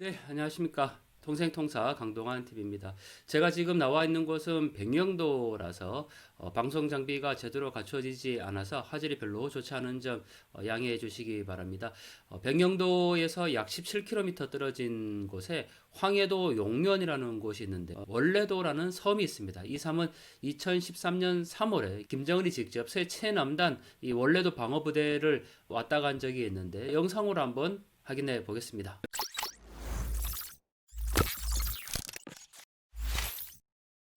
네, 안녕하십니까. 통생통사 강동환 TV입니다. 제가 지금 나와 있는 곳은 백령도라서 어, 방송 장비가 제대로 갖춰지지 않아서 화질이 별로 좋지 않은 점 어, 양해해 주시기 바랍니다. 어, 백령도에서 약 17km 떨어진 곳에 황해도 용련이라는 곳이 있는데 어, 원래도라는 섬이 있습니다. 이 섬은 2013년 3월에 김정은이 직접 새 최남단 이 원래도 방어부대를 왔다 간 적이 있는데 영상으로 한번 확인해 보겠습니다.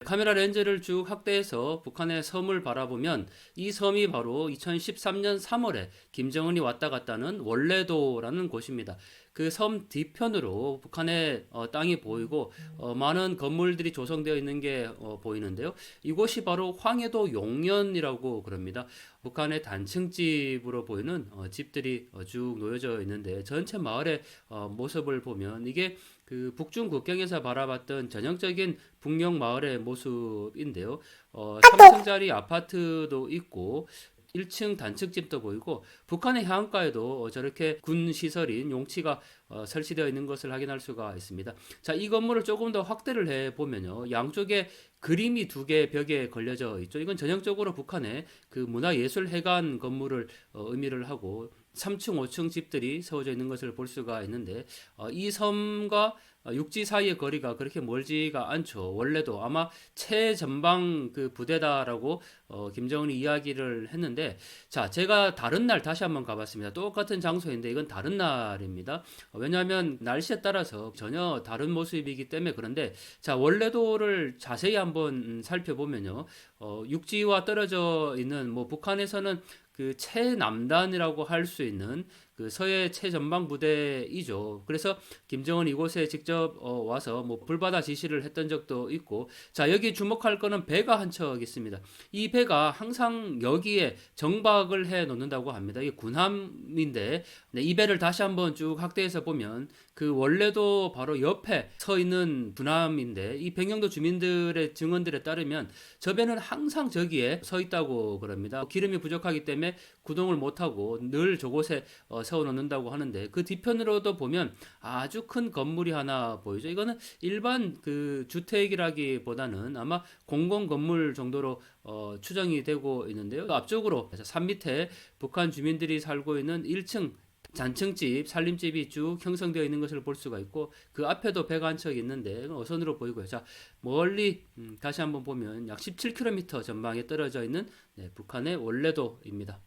카메라 렌즈를 쭉 확대해서 북한의 섬을 바라보면 이 섬이 바로 2013년 3월에 김정은이 왔다 갔다는 원래도라는 곳입니다. 그 섬 뒤편으로 북한의 어, 땅이 보이고 어, 많은 건물들이 조성되어 있는 게 어, 보이는데요. 이곳이 바로 황해도 용련이라고 그럽니다. 북한의 단층집으로 보이는 어, 집들이 어, 쭉 놓여져 있는데 전체 마을의 어, 모습을 보면 이게 그 북중 국경에서 바라봤던 전형적인 북녘 마을의 모습인데요. 어, 3층짜리 아파트도 있고 1층 단층집도 보이고 북한의 해안가에도 어, 저렇게 군 시설인 용치가 어, 설치되어 있는 것을 확인할 수가 있습니다. 자, 이 건물을 조금 더 확대를 해 보면요. 양쪽에 그림이 두 개 벽에 걸려져 있죠. 이건 전형적으로 북한의 그 문화예술회관 건물을 어, 의미를 하고 3층, 5층 집들이 세워져 있는 것을 볼 수가 있는데 어, 이 섬과 어, 육지 사이의 거리가 그렇게 멀지가 않죠. 원래도 아마 최전방 그 부대다라고 어, 김정은이 이야기를 했는데 자 제가 다른 날 다시 한번 가봤습니다. 똑같은 장소인데 이건 다른 날입니다. 어, 왜냐하면 날씨에 따라서 전혀 다른 모습이기 때문에 그런데 자 원래도를 자세히 한번 음, 살펴보면요. 어, 육지와 떨어져 있는 뭐 북한에서는 그 최남단이라고 할 수 있는 그 서해 최전방 부대이죠. 그래서 김정은 이곳에 직접 어, 와서 뭐 불바다 지시를 했던 적도 있고, 자 여기 주목할 거는 배가 한 척 있습니다. 이 배가 항상 여기에 정박을 해 놓는다고 합니다. 이게 군함인데, 네, 이 배를 다시 한번 쭉 확대해서 보면 그 원래도 바로 옆에 서 있는 군함인데 이 백령도 주민들의 증언들에 따르면 저 배는 항상 저기에 서 있다고 그럽니다. 기름이 부족하기 때문에 구동을 못하고 늘 저곳에 어, 세워놓는다고 하는데 그 뒤편으로도 보면 아주 큰 건물이 하나 보이죠. 이거는 일반 그 주택이라기보다는 아마 공공 건물 정도로 어, 추정이 되고 있는데요. 앞쪽으로 산 밑에 북한 주민들이 살고 있는 1층 잔층집, 살림집이 쭉 형성되어 있는 것을 볼 수가 있고 그 앞에도 배가 한 척 있는데 어선으로 보이고요. 자 멀리 음, 다시 한번 보면 약 17km 전방에 떨어져 있는 네, 북한의 원래도입니다.